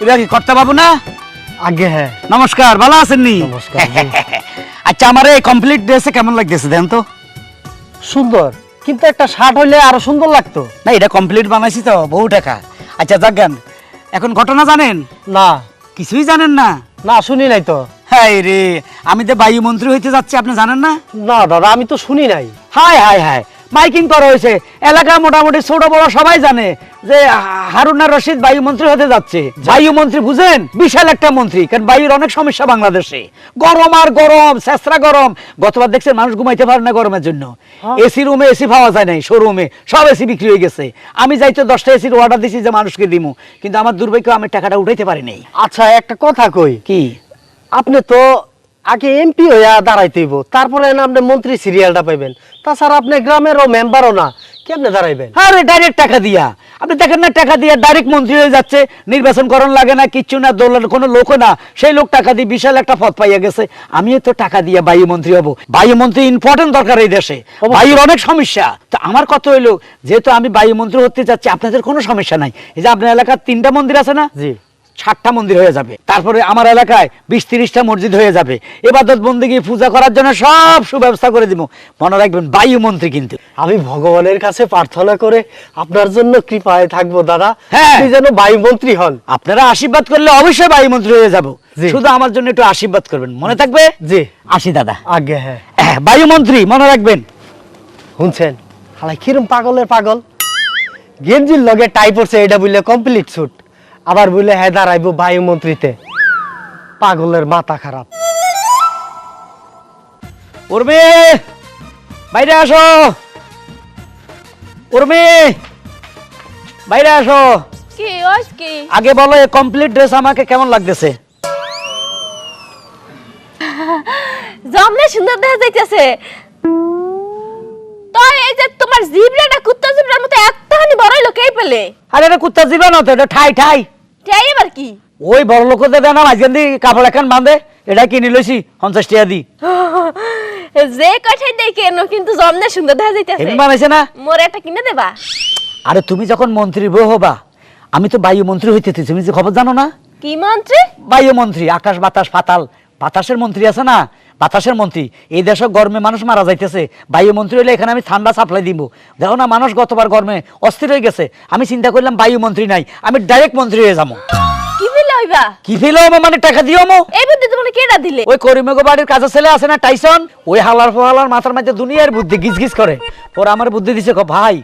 এটা কি কর্তা বাবু না? আগে হ্যাঁ। নমস্কার ভালো আছেন নি নমস্কার, আচ্ছা আমার এই কমপ্লিট ড্রেসে কেমন লাগতেছে দেন তো? সুন্দর কিন্তু একটা শার্ট হইলে আরও সুন্দর লাগতো। না এটা কমপ্লিট বানাইছি তো বহু টাকা। আচ্ছা যাজ্ঞান এখন ঘটনা জানেন? না। কিছুই জানেন না? না শুনি নাই তো। হাই রে আমি তো বায়ুমন্ত্রী হইতে যাচ্ছি আপনি জানেন না? না দাদা আমি তো শুনি নাই। হাই হাই হাই মাইকিং করা হয়েছে। এলাকা মোটামুটি ছোট বড় সবাই জানে যে হারুনা রশিদ বায়ুমন্ত্রী হতে যাচ্ছে। বায়ুমন্ত্রী বুঝেন? বিশাল একটা মন্ত্রী কারণ বায়ুর অনেক সমস্যা বাংলাদেশে। গরম আর গরম শেষরা গরম। গতবার দেখছেন মানুষ ঘুমাইতে পারে না গরমের জন্য। এসি রুমে এসি পাওয়া যায় নাই শোরুমে সব এসি বিক্রি হয়ে গেছে। আমি যাইতে দশটা এসির অর্ডার দিছি যে মানুষকে দিমু। কিন্তু আমার দুর্ভাগ্য আমি টাকাটা উঠাইতে পারি নাই। আচ্ছা একটা কথা কই। কি? আপনি তো আগে এমপি হইয়া দাঁড়াইতেইব তারপরে না আপনি মন্ত্রী সিরিয়ালটা পাইবেন। তাছাড়া আপনি গ্রামেরও মেম্বারও না। কেমনে দাঁড়াইবেন? আরে ডাইরেক্ট টাকা দিয়া। আপনি দেখেন না টাকা দিয়ে ডাইরেক্ট মন্ত্রী হয়ে যাচ্ছে। নির্বাচন করণ লাগে না কিচ্ছু না দোলার কোনো লোকও না। সেই লোক টাকা দিয়ে বিশাল একটা পদ পাইয়া গেছে। আমিও তো টাকা দিয়ে বায়ুমন্ত্রী হব। বায়ুমন্ত্রী ইম্পর্টেন্ট দরকার এই দেশে। বায়ুর অনেক সমস্যা। তো আমার কত হইল যেহেতু আমি বায়ুমন্ত্রী হতে যাচ্ছি আপনাদের কোনো সমস্যা নাই। এই যে আপনার এলাকার তিনটা মন্দির আছে না? জি। ষাটটা মন্দির হয়ে যাবে। তারপরে আমার এলাকায় বিশ তিরিশটা মসজিদ হয়ে যাবে। এবাদত বন্দিগি পূজা করার জন্য সব সুব্যবস্থা করে দিব। মনে রাখবেন বায়ুমন্ত্রী কিন্তু। আমি ভগবানের কাছে প্রার্থনা করে আপনার জন্য কৃপায় থাকব দাদা। হ্যাঁ। আপনি যেন বায়ুমন্ত্রী হন। আপনারা আশীর্বাদ করলে অবশ্যই বায়ুমন্ত্রী হয়ে যাব। জি। শুধু আমার জন্য একটু আশীর্বাদ করবেন। মনে থাকবে? জি। আসি দাদা। আগে হ্যাঁ। হ্যাঁ, বায়ুমন্ত্রী মনে রাখবেন। শুনছেন? হালাই কিরম পাগলের পাগল। গেঞ্জির লগে টাই পড়ছে এটা বললে কমপ্লিট শুট আবার বললে হ্যাঁ দাঁড়াইবো বায়ুমন্ত্রীতে পাগলের মাথা খারাপ। উর্মি বাইরে আসো। উর্মি বাইরে আসো। কি ওইস কি? আগে বলো এই কমপ্লিট ড্রেস আমাকে কেমন লাগতেছে? জমনে সুন্দর দেখা যাইতেছে। তো এই যে তোমার জিবরাটা কুত্তা জিবরার মতো একটাখানি বড় কে পেলে? আরে এটা কুত্তা জীবা না তো এটা ঠাই ঠাই। তাই এবার কি? ওই বড় লোকদের দেয় না মাঝখান দিয়ে কাপড় এখন বাঁধে এটা কিনে লইছি পঞ্চাশ টাকা দি। যে কঠাই কেন কিন্তু জমনে সুন্দর দেখা যাইতেছে। এমনি বানাইছে না? মোর একটা কিনে দেবা। আরে তুমি যখন মন্ত্রী বউ হবা আমি তো বায়ুমন্ত্রী হইতেছি তুমি যে খবর জানো না? কি মন্ত্রী? বায়ুমন্ত্রী আকাশ বাতাস পাতাল বাতাসের মন্ত্রী আছে না? বাতাসের মন্ত্রী এই দেশে গরমে মানুষ মারা যাইতেছে। বায়ুমন্ত্রী হলে এখানে আমি ঠান্ডা সাপ্লাই দিব দেখো না মানুষ গতবার গরমে অস্থির হয়ে গেছে। আমি চিন্তা করলাম বায়ুমন্ত্রী নাই আমি ডাইরেক্ট মন্ত্রী হয়ে যাব কি ফেলে হইবা? কি ফেলে হব মানে টাকা দিও মো? এই বুদ্ধি তোমার কেডা দিলে? ওই করিমেগো বাড়ির কাজের ছেলে আছে না টাইসন ওই হালার ফহালার মাথার মধ্যে দুনিয়ার বুদ্ধি করে। আমার বুদ্ধি দিছে কো ভাই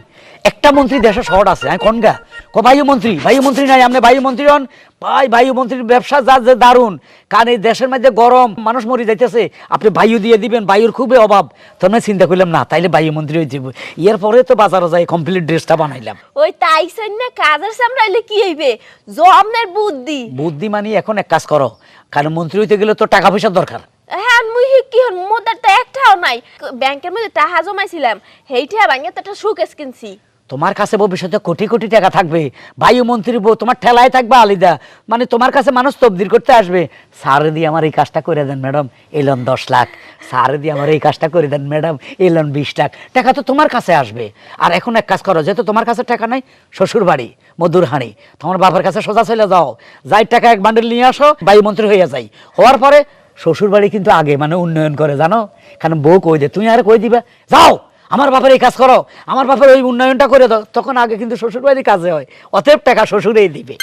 একটা মন্ত্রী দেশে শহর আছে। আমি কোনগা কো বায়ুমন্ত্রী বায়ুমন্ত্রী নাই আপনি বায়ুমন্ত্রী হন। ভাই বায়ুমন্ত্রীর ব্যবসা যা যে দারুণ। কারণ এই দেশের মধ্যে গরম মানুষ মরে যাইতেছে। আপনি বায়ু দিয়ে দিবেন বায়ুর খুবই অভাব। আমি চিন্তা করলাম না তাইলে বায়ুমন্ত্রী হয়ে যাব। এর পরে তো বাজারে যাই কমপ্লিট ড্রেসটা বানাইলাম। ওই তাইছেন না কাজের সামরাইলে কি হইবে? জমনের বুদ্ধি। বুদ্ধি মানি এখন এক কাজ করো। কারণ মন্ত্রী হইতে গেলে তো টাকা পয়সার দরকার। হ্যাঁ মুই কি হন? মোদার তো একটাও নাই। ব্যাংকের মধ্যে টাকা জমাইছিলাম। হেইটা ভাঙে তো একটা সুকেস কিনছি। তোমার কাছে ভবিষ্যতে কোটি কোটি টাকা থাকবে। বায়ুমন্ত্রী বউ, তোমার ঠেলায় থাকবে আলিদা। মানে তোমার কাছে মানুষ তবদির করতে আসবে। সারে দিয়ে আমার এই কাজটা করে দেন, ম্যাডাম। এলন দশ লাখ। সারে দিয়ে আমার এই কাজটা করে দেন, ম্যাডাম। এলন বিশ লাখ। টাকা তো তোমার কাছে আসবে। আর এখন এক কাজ করো, যেহেতু তোমার কাছে টাকা নাই শ্বশুর বাড়ি মধুর হাঁড়ি তোমার বাবার কাছে সোজা চলে যাও। যাই টাকা এক বান্ডেল নিয়ে আসো বায়ুমন্ত্রী হয়ে যাই। হওয়ার পরে শ্বশুর বাড়ি কিন্তু আগে মানে উন্নয়ন করে, জানো? কারণ বউ কই দে? তুমি আর কই দিবা? যাও! আমার বাপের এই কাজ করো আমার বাপের ওই উন্নয়নটা করে দাও তখন আগে কিন্তু শ্বশুর বাড়ির কাজে হয়। অতএব টাকা শ্বশুরেই দিবে।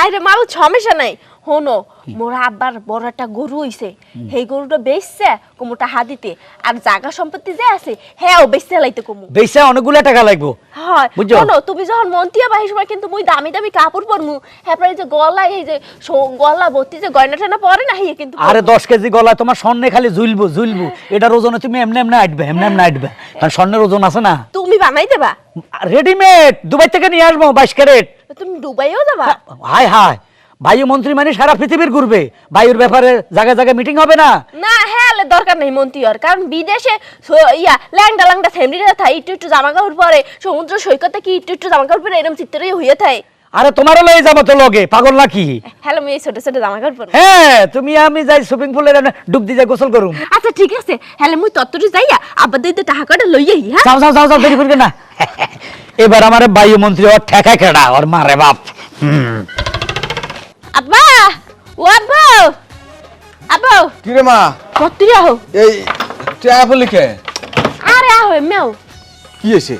আরে মারু সমস্যা নাই। হনো মোর আব্বার বড় একটা গরু হইছে। সেই গরুটা বেচছে কুমুটা হাদিতে। আর জায়গা সম্পত্তি যে আছে হ্যাঁ বেচছে লাইতে কুমু। বেচছে অনেকগুলো টাকা লাগবো। হয়? শোনো তুমি যখন মন্তিয়া বাহি সময় কিন্তু মুই দামি দামি কাপড় পরমু। হ্যাঁ যে গলা এই যে গলা ভর্তি যে গয়না টয়না পরে না হিয়ে কিন্তু আরে পরমু। দশ কেজি গলায় তোমার স্বর্ণে খালি ঝুলবো ঝুলবো। এটার ওজনে তুমি এমনি এমনি আটবে এমনি এমনি আটবে। কারণ স্বর্ণের ওজন আছে না? তুমি বানাই দেবা? রেডিমেড দুবাই থেকে নিয়ে আসব বাইশ ক্যারেট। তুমি দুবাইও যাবা? হায় হায় বায়ুমন্ত্রী মানে সারা পৃথিবীর ঘুরবে। বায়ুর ব্যাপারে জায়গায় জায়গায় মিটিং হবে না? না হ্যাঁ লে দরকার নেই মন্ত্রী হওয়ার। কারণ বিদেশে ইয়া ল্যাংডা ল্যাংডা ফ্যামিলিরা থাকে একটু একটু জামা কাপড় পরে সমুদ্র সৈকতে কি একটু একটু জামা কাপড় পরে এরকম চিত্রই হয়ে থাকে। আরে তোমারও লয়ে যাব তো লগে পাগল নাকি? হ্যালো আমি ছোট ছোট জামা কাপড় পরবো। হ্যাঁ তুমি আমি যাই সুইমিং পুলের ডুব দিয়ে যাই গোসল করুম। আচ্ছা ঠিক আছে। হ্যালো মুই তত্ত্বটি যাইয়া আব্বা দিতে টাকা কটা লইয়া হি হ্যাঁ? যাও যাও যাও যাও দেরি করবে না। এবার আমার বায়ুমন্ত্রী ওর ঠেকা কেডা ওর মারে বাপ। হুম। আব্বা ও আব্বা! কিরে মা? কত আহো? এই ট্যাপ লিখে আরে আহো মেও কি এসে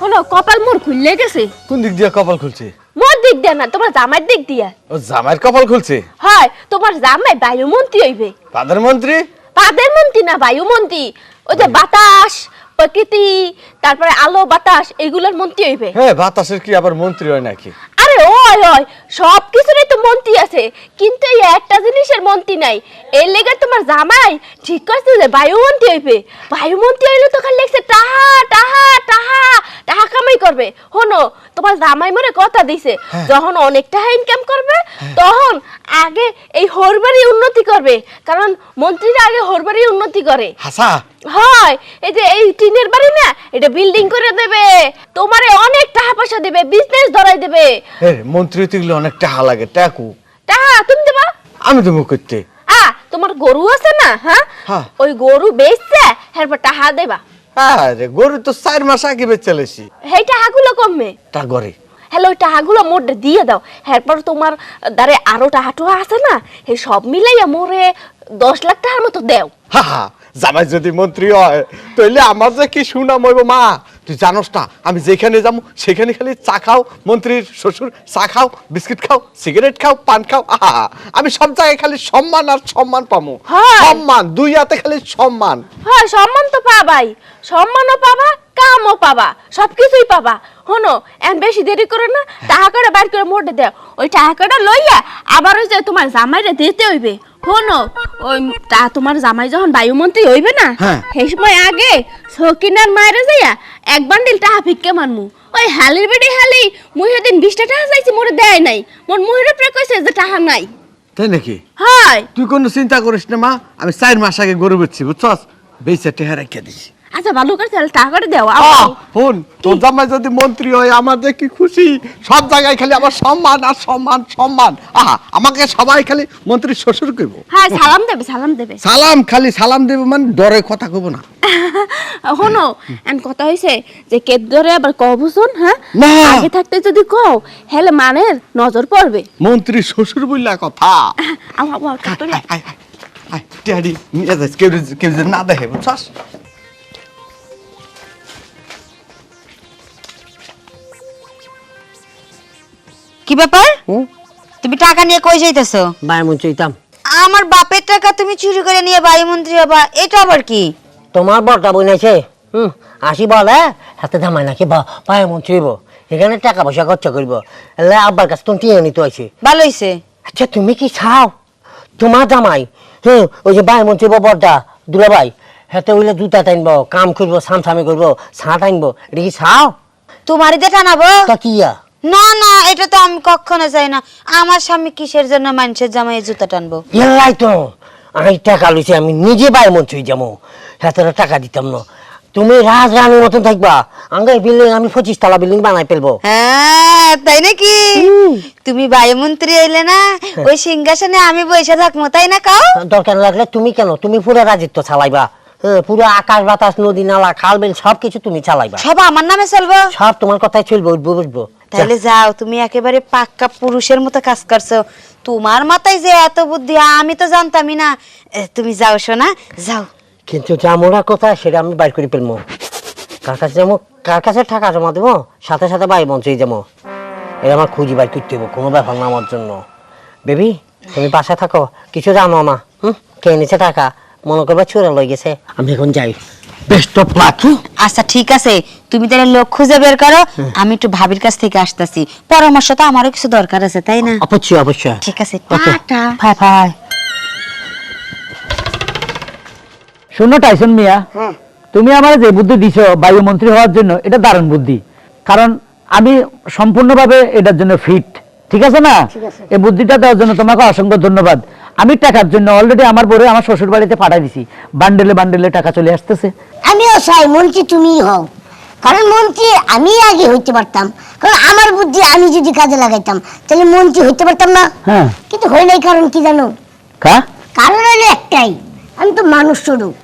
হলো কপাল মোর খুললে গেছে। কোন দিক দিয়ে কপাল খুলছে? মোর দিক দিয়ে না তোমার জামাইয়ের দিক দিয়া। ও জামাইয়ের কপাল খুলছে? হয় তোমার জামাই বায়ুমন্ত্রী হইবে। প্রধানমন্ত্রী প্রধানমন্ত্রী না বায়ুমন্ত্রী? ওই যে বাতাস প্রকৃতি তারপরে আলো বাতাস এগুলোর মন্ত্রী হইবে। হ্যাঁ বাতাসের কি আবার মন্ত্রী হয় নাকি? ওই ওই সব কিছুরই তো মন্ত্রী আছে কিন্তু এই একটা জিনিসের মন্ত্রী নাই। এর লেগে তোমার জামাই ঠিক করছে যে হইবে। হইলে তো খালি লেগছে টাহা টাহা টাহা টাহা কামাই করবে। হনো তোমার জামাই মনে কথা দিছে যখন অনেক টাকা ইনকাম করবে তখন আগে এই হরবারি উন্নতি করবে কারণ মন্ত্রীরা আগে হরবারি উন্নতি করে। হাসা? হয় এই যে এই টিনের বাড়ি না এটা বিল্ডিং করে দেবে। তোমারে টাকা পয়সা দেবে বিজনেস ধরাই দেবে। হে মন্ত্রী তুইলে অনেক টাকা লাগে টাকু। টাকা তুমি দেবা? আমি দেবো করতে আ তোমার গরু আছে না হ্যাঁ? হ্যাঁ। ওই গরু বেচছে এরপর টাকা দেবা। আরে গরু তো চার মাস আগে বেচালেছি সেই টাকাগুলো কমবে তা করে। হ্যালো ওই টাকাগুলো মোটে দিয়ে দাও। এরপর তোমার দ্বারে আরও টাকা টোয়া আছে না এই সব মিলাইয়া মোরে দশ লাখ টাকার মতো দেও। হা হা জামাই যদি মন্ত্রী হয় তাহলে আমার যে কি সুনাম হইব মা? তুই জানোস না আমি যেখানে যাব সেখানে খালি চা খাও মন্ত্রীর শ্বশুর চা খাও বিস্কিট খাও সিগারেট খাও পান খাও আহা আমি সব জায়গায় খালি সম্মান আর সম্মান পাবো। হয়। সম্মান দুই হাতে খালি সম্মান। হ্যাঁ সম্মান তো পাবাই। সম্মানও পাবা কামও পাবা সবকিছুই পাবা। হনো এন বেশি দেরি করে না টাকা করে বাইর করে মোটে দাও। ওই টাকাটা লইয়া আবার ওই যে তোমার জামাইরে দিতে হইবে। হনো ওই তা তোমার জামাই যখন বায়ুমন্ত্রী হইবে না হ্যাঁ। সেই সময় আগে সকিনার মায়ের যাইয়া এক বান্ডিল টাকা ভিক্ষে মানমু ওই হালির বেডি হালি মুই সেদিন বিশটা টাকা চাইছি মোরে দেয় নাই। মোর মুহের উপরে কইছে যে টাকা নাই। তাই নাকি? হয়। তুই কোনো চিন্তা করিস না মা। আমি চার মাস আগে গরু বেচছি বুঝছস? বেচে টেহা রেখে দিছি। আচ্ছা ভালো করে তাহলে টাকাটা দেও তোর জামাই যদি মন্ত্রী হয় আমার যে কি খুশি? সব জায়গায় খালি আমার সম্মান আর সম্মান সম্মান। আহা আমাকে সবাই খালি মন্ত্রীর শ্বশুর কইব। হ্যাঁ সালাম দেবে সালাম দেবে। সালাম খালি সালাম দেব মানে ডরে কথা কইব না। শোনো এন কথা হইছে যে কেদ ধরে আবার কবুসন হ্যাঁ? আগে থাকতে যদি কও হেলে মানের নজর পড়বে। মন্ত্রী শ্বশুর বললা কথা। নিয়ে যাস কেউ কেউ না দেখে বুঝছস? কি ব্যাপার? তুমি টাকা নিয়ে কই যাইতেছো? বায়মন চইতাম আমার বাপের টাকা তুমি চুরি করে নিয়ে বায়ুমন্ত্রী হবা এটা আবার কি? তোমার বরটা বইনাছে হুম আসি বলে হাতে ধামাই নাকি? বায়মন চইব এখানে টাকা পয়সা খরচ করব। এলে আব্বার কাছে তুমি টিয়ে নিতে হয়েছে ভালো হইছে। আচ্ছা তুমি কি চাও? তোমার জামাই হুম ওই যে বায়মন চইব বরটা দুলাভাই হাতে হইলে জুতা টাইনবো কাম করব সামসামি করব ছা টাইনবো এটা কি চাও? তোমারই দিয়ে টানাবো। তা কি ইয়া? না না এটা তো আমি কখনো চাই না। আমার স্বামী কিসের জন্য মানুষের জামাই জুতা টানবো? ইয়াই তো আমি টাকা লইছি আমি নিজে বায়মন চই যাব। হাতে টাকা দিতাম না। তুমি রাজ রানীর মতন থাকবা। আঙ্গে বিল্ডিং আমি পঁচিশ তলা বিল্ডিং বানাই ফেলব। হ্যাঁ তাই নাকি? তুমি বায়ুমন্ত্রী এলে না ওই সিংহাসনে আমি বসে থাকব তাই না কাও? দরকার লাগলে তুমি কেন? তুমি পুরো রাজিত্ব চালাইবা। হ্যাঁ, পুরো আকাশ বাতাস নদী নালা খাল বিল সবকিছু তুমি চালাইবা। সব আমার নামে চলবো? সব তোমার কথাই চলবে উঠবো বুঝব। তাহলে যাও। তুমি একেবারে পাক্কা পুরুষের মতো কাজ করছ। তোমার মাথায় যে এত বুদ্ধি আমি তো জানতামই না। তুমি যাও শোনা যাও। কিন্তু যা মোড়া কথা সেটা আমি বাইর করে ফেলব। কার কাছে যাব? কার কাছে টাকা জমা দেবো? সাথে সাথে বাই মঞ্চই যাব। এটা আমার খুঁজি বাইর করতে হব কোনো ব্যাপার না আমার জন্য। বেবি তুমি বাসায় থাকো কিছু জানো না হুম? কে নিছে টাকা? মনে করবে চোরা লই গেছে আমি এখন যাই। Best of luck. আচ্ছা ঠিক আছে তুমি তাহলে লোক খুঁজে বের করো আমি একটু ভাবির কাছ থেকে আসতেছি। পরামর্শ তো আমারও কিছু দরকার আছে তাই না? অবশ্যই অবশ্যই। ঠিক আছে টাটা। Bye bye. শোনো টাইসন মিয়া তুমি আমার যে বুদ্ধি দিছো বায়ুমন্ত্রী হওয়ার জন্য এটা দারুণ বুদ্ধি। কারণ আমি সম্পূর্ণভাবে এটার জন্য ফিট ঠিক আছে না? এই বুদ্ধিটা দেওয়ার জন্য তোমাকে অসংখ্য ধন্যবাদ। আমি টাকার জন্য অলরেডি আমার বড় আমার শ্বশুর বাড়িতে পাঠাই দিছি। বান্ডেলে বান্ডেলে টাকা চলে আসতেছে। আমিও চাই মন্ত্রী তুমি হও। কারণ মন্ত্রী আমি আগে হইতে পারতাম। কারণ আমার বুদ্ধি আমি যদি কাজে লাগাইতাম তাহলে মন্ত্রী হইতে পারতাম না। হ্যাঁ। কিন্তু হয় নাই কারণ কি জানো? কা? কারণ হলো একটাই আমি তো মানুষ স্বরূপ।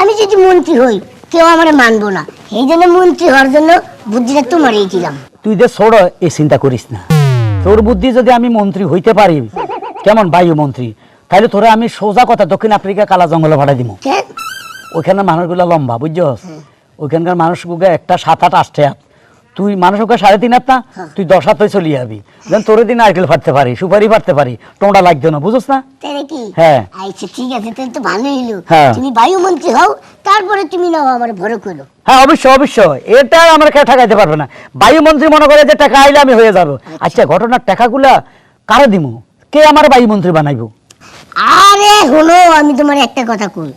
আমি যদি মন্ত্রী হই কেউ আমার মানবো না। এই জন্য মন্ত্রী হওয়ার জন্য বুদ্ধিটা তোমারই দিলাম। তুই যে ছোড় এ চিন্তা করিস না। তোর বুদ্ধি যদি আমি মন্ত্রী হইতে পারি কেমন বায়ুমন্ত্রী তাহলে তোরা আমি সোজা কথা দক্ষিণ আফ্রিকা কালা জঙ্গলে ভাড়া দিব ওইখানে মানুষগুলো লম্বা বুঝছস? ওইখানকার মানুষগুলো একটা সাত আট আটটে হাত তুই মানুষকে সাড়ে তিন হাত না তুই দশ হাত চলে যাবি। যেন তোর দিন নারকেল ফাটতে পারি সুপারি ফাটতে পারি টোঁটা লাগতো না বুঝছ না? হ্যাঁ। আচ্ছা ঠিক আছে তাহলে তো ভালোই হলো। হ্যাঁ। তুমি বায়ুমন্ত্রী হও তারপরে তুমি নাও আমার করো। হ্যাঁ অবশ্যই অবশ্যই। এটা আমার কেউ ঠেকাইতে পারবে না। বায়ুমন্ত্রী মনে করে যে টাকা আইলে আমি হয়ে যাব। আচ্ছা। ঘটনার টাকাগুলা কারে দিব কে আমার বায়ুমন্ত্রী বানাইবো? আরে হলো আমি তোমার একটা কথা কই।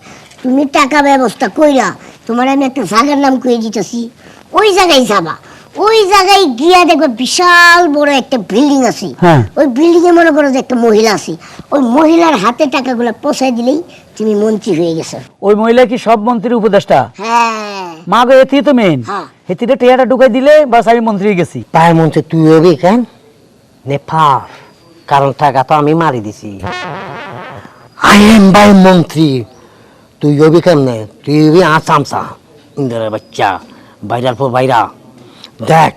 তুমি টাকা ব্যবস্থা কইরা তোমার আমি একটা জায়গার নাম কই দিতেছি। ওই জায়গায় যাবা। ওই জায়গায় গিয়া দেখবে বিশাল বড় একটা বিল্ডিং আছে। হ্যাঁ। ওই বিল্ডিং এ মনে করো যে একটা মহিলা আছে। ওই মহিলার হাতে টাকাগুলো পৌঁছাই দিলেই তুমি মন্ত্রী হয়ে গেছো। ওই মহিলা কি সব মন্ত্রীর উপদেষ্টা? হ্যাঁ। মা গো এতি তো মেন হ্যাঁ। এতিতে টেয়াটা ঢুকাই দিলে বাস আমি মন্ত্রী হয়ে গেছি। বায়ুমন্ত্রী তুই হবি কেন? নেপাল কারণ টাকা তো আমি মারি দিছি। আই এম বায়ুমন্ত্রী তুই হবি কেমনে? তুই হবি আসামসা ইন্দিরার বাচ্চা বাইরার পর বাইরা। দেখ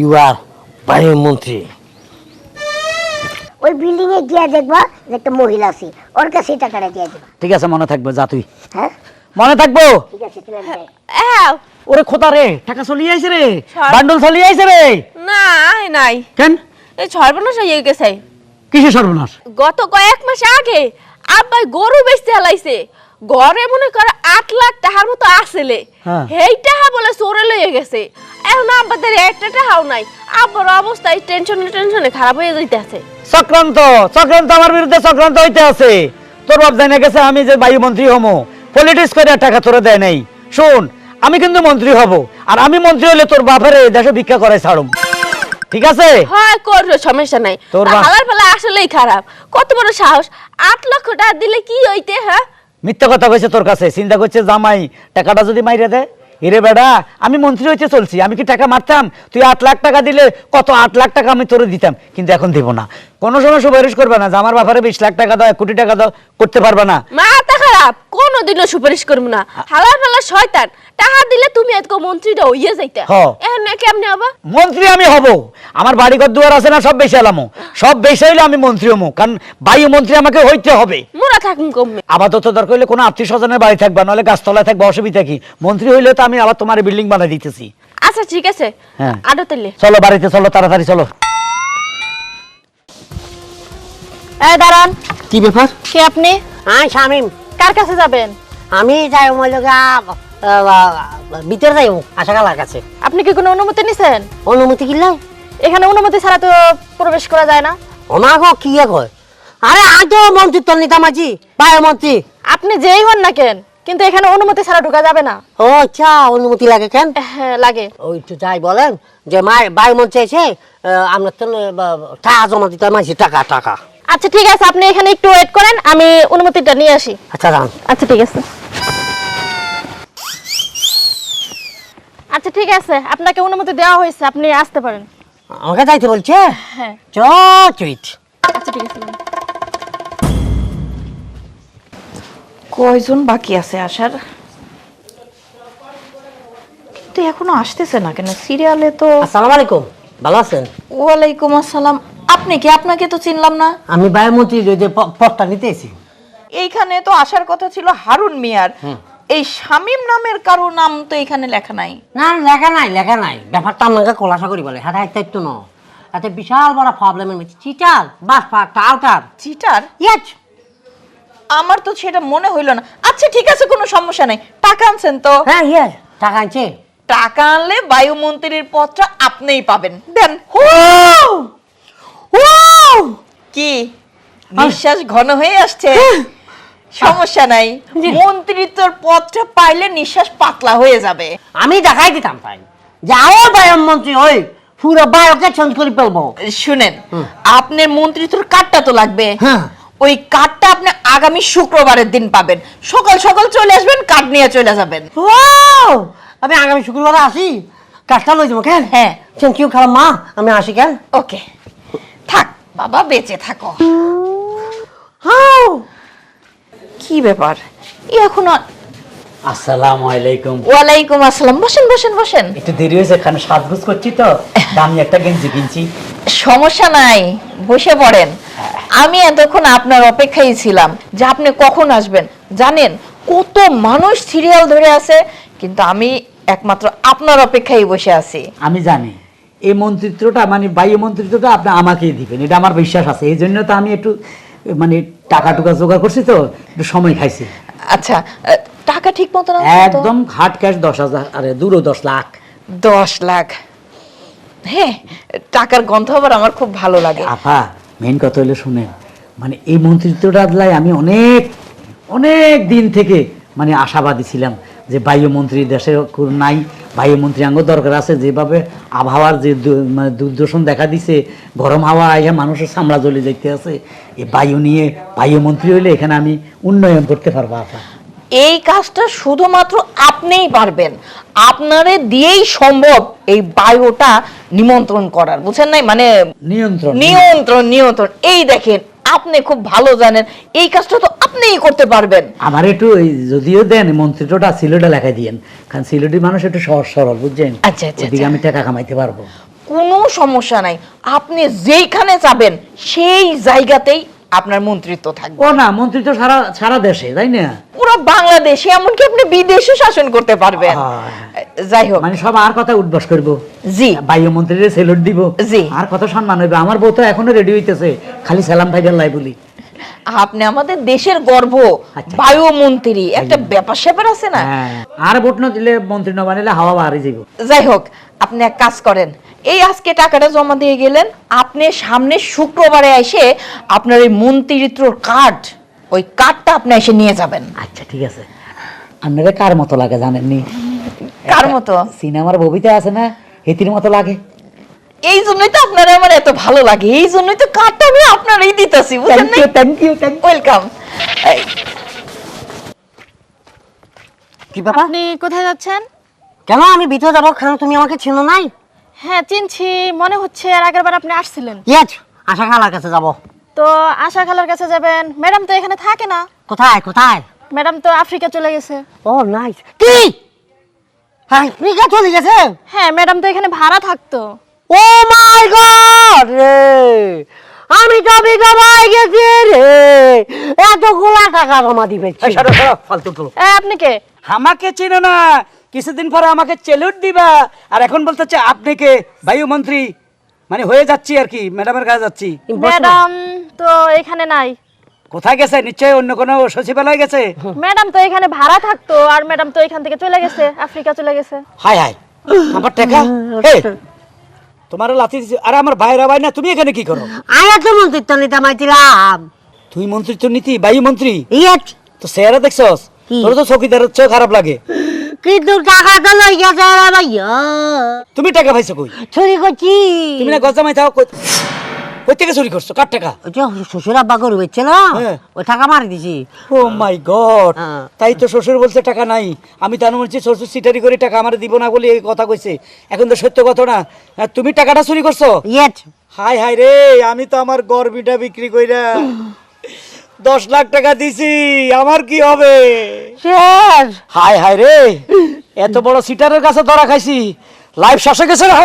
ইউ আর বায়ুমন্ত্রী ওই বিল্ডিং এ গিয়া দেখবা যে একটা মহিলা আছে ওর কাছে টাকাটা দিয়ে দেবা। ঠিক আছে মনে থাকবে যা তুই। হ্যাঁ? মনে থাকব? ঠিক আছে তুমি আমি যাই। হ্যাঁ। ওরে খোদা রে টাকা চলিয়ে আইছে রে। বান্ডল চলিয়ে আইছে রে। না আয় নাই। কেন? এই সর্বনাশ হয়ে গেছে কিসে সর্বনাশ? গত কয়েক মাস আগে আব্বাই গরু বেচতে হালাইছে। ঘরে মনে করে আট লাখ টাকার মতো আসলে। হ্যাঁ। হেই টাকা বলে চোরে লয়ে গেছে। এখন আব্বাদের একটা টাকাও নাই। আব্বার অবস্থা টেনশনে টেনশনে খারাপ হয়ে যাইতেছে। চক্রান্ত চক্রান্ত আমার বিরুদ্ধে চক্রান্ত হইতে আছে। তোর বাপ জানে গেছে আমি যে বায়ুমন্ত্রী হমো। পলিটিক্স করে টাকা তোরা দেয় নাই। শোন আমি কিন্তু মন্ত্রী হব। আর আমি মন্ত্রী হলে তোর বাপের এই দেশে ভিক্ষা করে ছাড়ুম। ঠিক আছে? হয় করবে সমস্যা নাই। হালার পালা আসলেই খারাপ। কত বড় সাহস? আট লক্ষ টাকা দিলে কি হইতে হ্যাঁ? মিথ্যা কথা কইছে তোর কাছে। চিন্তা করছে জামাই টাকাটা যদি মাইরে দে। এরে বেড়া আমি মন্ত্রী হইতে চলছি আমি কি টাকা মারতাম? তুই আট লাখ টাকা দিলে কত আট লাখ টাকা আমি তোরে দিতাম কিন্তু এখন দেব না। কোনো সময় সুপারিশ করবে না যে আমার বাপারে বিশ লাখ টাকা দাও এক কোটি টাকা দাও করতে পারবে না। মাথা খারাপ কোনোদিনও সুপারিশ করব না। হালার পালা শয়তান টাকা দিলে তুমি আজকে মন্ত্রীটা হইয়া যাইতে। হ। এখন না কেমনে আবার মন্ত্রী আমি হব। আমার বাড়িঘর দুয়ার আছে না সব বেশি আলামো সব বেশি হইলে আমি মন্ত্রী হমু কারণ বায়ু মন্ত্রী আমাকে হইতে হবে। মোরা থাকুন কমবে আপাতত দরকার হইলে কোনো আত্মীয় স্বজনের বাড়ি থাকবা নাহলে গাছতলায় থাকবা অসুবিধা কি? মন্ত্রী হইলে তো আমি আবার তোমার বিল্ডিং বানাই দিতেছি। আচ্ছা ঠিক আছে। হ্যাঁ। আডো তেলে চলো বাড়িতে চলো তাড়াতাড়ি চলো। এই দাঁড়ান। কি ব্যাপার? কে আপনি? হ্যাঁ শামিম। কার কাছে যাবেন? আমি যাই মজা ভিতরে যাই আশাকালার কাছে। আপনি কি কোনো অনুমতি নিছেন? অনুমতি কিনলে এখানে অনুমতি ছাড়া তো প্রবেশ করা যায় না। ওনাকে কি কয়? আরে আজ তো মন্ত্রী তো নিতাম আছি বায়ুমন্ত্রী আপনি যেই হন না কেন কিন্তু এখানে অনুমতি ছাড়া ঢোকা যাবে না। ও আচ্ছা অনুমতি লাগে কেন? হ্যাঁ লাগে। ওই তো যাই বলেন যে মায়ের বায়ুমন্ত্রী এসে আপনার তো টাকা জমা দিতে মাইছি টাকা টাকা। আচ্ছা ঠিক আছে আপনি এখানে একটু ওয়েট করেন আমি অনুমতিটা নিয়ে আসি। আচ্ছা যান। আচ্ছা ঠিক আছে। আচ্ছা ঠিক আছে আপনাকে অনুমতি দেওয়া হয়েছে আপনি আসতে পারেন। আমাকে যাইতে বলছে? হ্যাঁ। চ চুইট। আচ্ছা ঠিক আছে কয়জন বাকি আছে আসার? কিন্তু এখনও আসতেছে না কেন? সিরিয়ালে তো আসসালামু আলাইকুম। ভালো আছেন? ওয়ালাইকুম আসসালাম। আপনি কি আপনাকে তো চিনলাম না? আমি বায়ুমন্ত্রী যে প- পদটা নিতে এসি এইখানে তো আসার কথা ছিল হারুন মিয়ার। এই শামীম নামের কারও নাম তো এখানে লেখা নাই। না লেখা নাই লেখা নাই। ব্যাপারটা আপনাকে খোলাসা করি বলে। হ্যাঁ দায়িত্ব ন এতে বিশাল বড় প্রবলেমের মধ্যে। চিটার বাস টাউটার। চিটার? ইয়াচ আমার তো সেটা মনে হইল না। আচ্ছা ঠিক আছে কোনো সমস্যা নাই। টাকা আনছেন তো? হ্যাঁ ইয়ে টাকা আনছে। টাকা আনলে বায়ুমন্ত্রীর পদটা আপনিই পাবেন। দেন। কি? নিঃশ্বাস ঘন হয়ে আসছে? সমস্যা নাই। মন্ত্রিত্বর পদটা পাইলে নিঃশ্বাস পাতলা হয়ে যাবে। আমি দেখাই দিতাম তাই। যাও বায়ুমন্ত্রী ওই পুরো বায়ুকে করে ফেলব। শুনেন আপনার মন্ত্রিত্বর কার্ডটা তো লাগবে। হ্যাঁ। ওই কার্ডটা আপনি আগামী শুক্রবারের দিন পাবেন। সকাল সকাল চলে আসবেন কার্ড নিয়ে চলে যাবেন! আমি আগামী শুক্রবার আসি। কাজটা লই যাব কেন? হ্যাঁ। থ্যাংক ইউ খালাম মা আমি আসি কেন? ওকে থাক বাবা বেঁচে থাকো। কি ব্যাপার? ই এখনও আসসালামু আলাইকুম। ওয়ালাইকুম আসসালাম। বসেন বসেন বসেন। একটু দেরি হয়েছে এখানে সাজগুজ করছি তো। দামি একটা গেঞ্জি কিনছি। সমস্যা নাই বসে পড়েন। আমি এতক্ষণ আপনার অপেক্ষায় ছিলাম যে আপনি কখন আসবেন। জানেন কত মানুষ সিরিয়াল ধরে আছে কিন্তু আমি একমাত্র আপনার অপেক্ষায় বসে আছি। আমি জানি। এই মন্ত্রিত্বটা মানে বায়ু মন্ত্রিত্বটা আপনি আমাকেই দিবেন। এটা আমার বিশ্বাস আছে। এই জন্য তো আমি একটু মানে টাকা টুকা জোগাড় করছি তো একটু সময় খাইছি। আচ্ছা টাকা ঠিক মতো না একদম হার্ড ক্যাশ দশ হাজার আরে দুরো দশ লাখ। দশ লাখ। হ্যাঁ টাকার গন্ধ আবার আমার খুব ভালো লাগে। আপা মেন কথা হলে শুনে মানে এই মন্ত্রিত্বটা লাই আমি অনেক অনেক দিন থেকে মানে আশাবাদী ছিলাম যে বায়ুমন্ত্রী দেশে নাই। বায়ুমন্ত্রী আঙ্গ দরকার আছে যেভাবে আবহাওয়ার যে মানে দুর্দর্শন দেখা দিছে গরম হাওয়া আইয়া মানুষের সামলা জ্বলে যাইতে আছে এই বায়ু নিয়ে বায়ুমন্ত্রী হইলে এখানে আমি উন্নয়ন করতে পারব আপা এই কাজটা শুধুমাত্র আপনিই পারবেন। আপনারে দিয়েই সম্ভব এই বায়ুটা নিমন্ত্রণ করার বুঝছেন নাই? মানে নিয়ন্ত্রণ। নিয়ন্ত্রণ নিয়ন্ত্রণ। এই দেখেন আপনি খুব ভালো জানেন এই কাজটা তো আপনিই করতে পারবেন। আমার একটু ওই যদিও দেন মন্ত্রিত্বটা সিলেটে লেখাই দিয়েন কারণ সিলেটের মানুষ একটু সহজ সরল বুঝছেন? আচ্ছা, আচ্ছা, ওদিকে আচ্ছা। আমি টাকা কামাইতে পারব। কোনো সমস্যা নাই। আপনি যেইখানে যাবেন সেই জায়গাতেই আপনার মন্ত্রিত্ব থাকবে। ও না মন্ত্রিত্ব সারা সারা দেশে তাই না? পুরো বাংলাদেশে এমনকি আপনি বিদেশে শাসন করতে পারবেন। যাই হোক। মানে সব আর কথা উদ্বাস করব? জি। বায়ুমন্ত্রীর সেলুট দিব? জি। আর কথা সম্মান হইবে? আমার বউ তো এখনও রেডি হইতেছে। খালি সালাম ভাইদের লাই বলি। আপনি আমাদের দেশের গর্ব আচ্ছা। বায়ুমন্ত্রী একটা ব্যাপার স্যাপার আছে না? হ্যাঁ আর ভোট না দিলে মন্ত্রী না বানাইলে হাওয়া বাড়ি যাইব। যাই হোক আপনি এক কাজ করেন এই আজকে টাকাটা জমা দিয়ে গেলেন আপনি সামনে শুক্রবারে এসে আপনার এই মন্ত্রিত্বর কার্ড ওই কার্ডটা আপনি এসে নিয়ে যাবেন। আচ্ছা ঠিক আছে। আপনারা কার মতো লাগে জানেননি? কার মতো? সিনেমার ববিতে আছে না হেতির মতো লাগে। এই জন্যই তো আপনার আমার এত ভালো লাগে এই জন্যই তো কার্ডটা আমি আপনারই দিতেছি বুঝলেন thank you thank you thank welcome কি ব্যাপার? আপনি কোথায় যাচ্ছেন? কেন? আমি ভিতরে যাব কেন তুমি আমাকে চিনো নাই। হ্যাঁ চিনছি মনে হচ্ছে আর আগের বার আপনি আসছিলেন। ইয়েস আশা খালার কাছে যাব। তো আশা খালার কাছে যাবেন? ম্যাডাম তো এখানে থাকে না। কোথায় কোথায়? ম্যাডাম তো আফ্রিকা চলে গেছে। ও নাইস কি? আফ্রিকা চলে গেছে? হ্যাঁ ম্যাডাম তো এখানে ভাড়া থাকতো। ও মাই গড রে। আমি তো বিধবা হয়ে গেছি রে। এতগুলা টাকা জমা দিবে ফালতু তো এ, আপনি কে? আমাকে চিনো না। কিছুদিন পরে আমাকে চেলুট দিবা। আর এখন বলতেছে আপনি কে? বায়ুমন্ত্রী মানে হয়ে যাচ্ছি আর কি ম্যাডামের কাছে যাচ্ছি। ম্যাডাম তো এখানে নাই। কোথায় গেছে? নিশ্চয়ই অন্য কোনো সচিবালয় গেছে? ম্যাডাম তো এখানে ভাড়া থাকতো আর ম্যাডাম তো এখান থেকে চলে গেছে আফ্রিকা চলে গেছে। হাই হাই আমার টাকা? এই, তোমার লাথি দিছে। আরে আমার ভাইরা ভাই না তুমি এখানে কি করো? আয়া তো মন্ত্রিত্ব নিতে মাইছিলাম তুই মন্ত্রী নীতি নীতি বায়ুমন্ত্রী ইয়েস তো সেরা দেখছস? তোর তো চকিদারের চোখ খারাপ লাগে। কিন্তু টাকা তো লই গেছে রে ভাইয়া। তুমি টাকা পাইছো কই? চুরি করছি তুমি না গজামাই থাও কই থেকে চুরি করছ? কার টাকা? ওই যে শ্বশুর আব্বা গরু বেচছে না? হ্যাঁ। ওই টাকা মারি দিছি। Oh my god. হ্যাঁ। তাই তো শ্বশুর বলছে টাকা নাই। আমি তার বলছি শ্বশুর সিটারি করে টাকা আমার দিব না বলে এই কথা কইছে। এখন তো সত্য কথা না। আর তুমি টাকাটা চুরি করছ? ইয়েস হাই হাই রে আমি তো আমার গরবিটা বিক্রি কইরা দশ লাখ টাকা দিছি। আমার কি হবে? শেষ। হাই হাই রে এত বড় সিটারের কাছে ধরা খাইছি। লাইফ শেষে গেছে না?